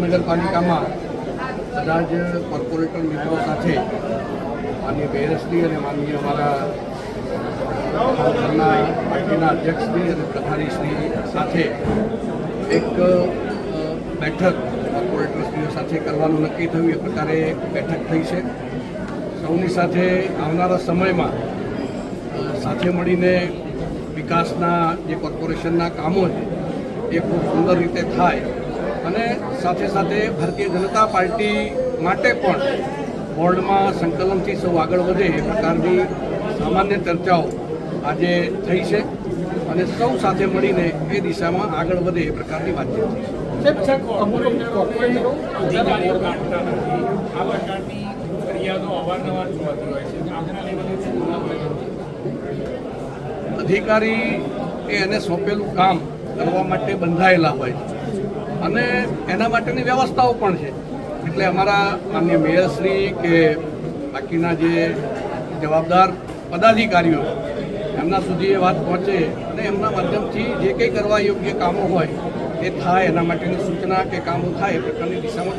મહાનગરપાલિકામાં બધા જ કોર્પોરેટર મિત્રો સાથે માનનીય મેયરશ્રી અને માનનીય અમારા ઘરના પાર્ટીના અધ્યક્ષશ્રી અને પ્રભારીશ્રી સાથે એક બેઠક કોર્પોરેટરશ્રીઓ સાથે કરવાનું નક્કી થયું. એ પ્રકારે બેઠક થઈ છે. સૌની સાથે આવનારા સમયમાં સાથે મળીને વિકાસના જે કોર્પોરેશનના કામો છે, એ ખૂબ સુંદર રીતે થાય. અને સાથે સાથે ભારતીય જનતા પાર્ટી માટે પણ બોર્ડમાં સંકલનથી સૌ આગળ વધે એ પ્રકારની સામાન્ય ચર્ચાઓ આજે થઈ છે અને સૌ સાથે મળીને એ દિશામાં આગળ વધે એ પ્રકારની વાતચીત થઈ છે. અધિકારી એ એને સોંપેલું કામ કરવા માટે બંધાયેલા હોય છે. અને એના માટેની વ્યવસ્થાઓ પણ છે. એટલે અમારા માન્ય મેયરશ્રી કે બાકીના જે જવાબદાર પદાધિકારીઓ, એમના સુધી એ વાત પહોંચે અને એમના માધ્યમથી જે કંઈ કરવા યોગ્ય કામો હોય એ થાય, એના માટેની સૂચના કે કામો થાય એ પ્રકારની દિશામાં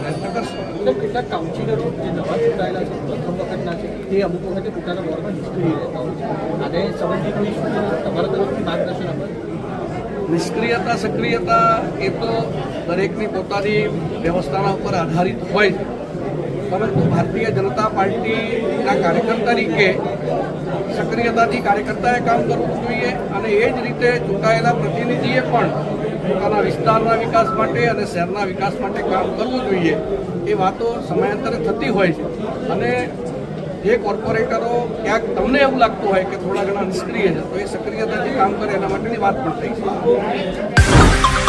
પ્રયત્ન કરશું. કેટલાક કાઉન્સિલરો જે નવા ચૂંટાયેલા છે, પ્રથમ વખતના છે તે અમુક વખતે પોતાના વોર્ડમાં નિષ્ક્રિય રહેતા હોય છે. અને સંબંધિત કોઈ સૂચના તમારા તરફથી માર્ગદર્શન આપે? નિષ્ક્રિયતા, સક્રિયતા એ તો દરેકની પોતાની વ્યવસ્થાના ઉપર આધારિત હોય છે. પરંતુ ભારતીય જનતા પાર્ટીના કાર્યકર તરીકે સક્રિયતાથી કાર્યકર્તાએ કામ કરવું જોઈએ અને એ જ રીતે ચૂંટાયેલા પ્રતિનિધિએ પણ પોતાના વિસ્તારના વિકાસ માટે અને શહેરના વિકાસ માટે કામ કરવું જોઈએ એ વાતો સમયાંતરે થતી હોય છે. અને જે કોર્પોરેટરો ક્યાંક તમને એવું લાગતું હોય કે થોડા ઘણા નિષ્ક્રિય છે, તો એ સક્રિયતાથી કામ કરે, એના માટેની વાત પણ થઈ છે.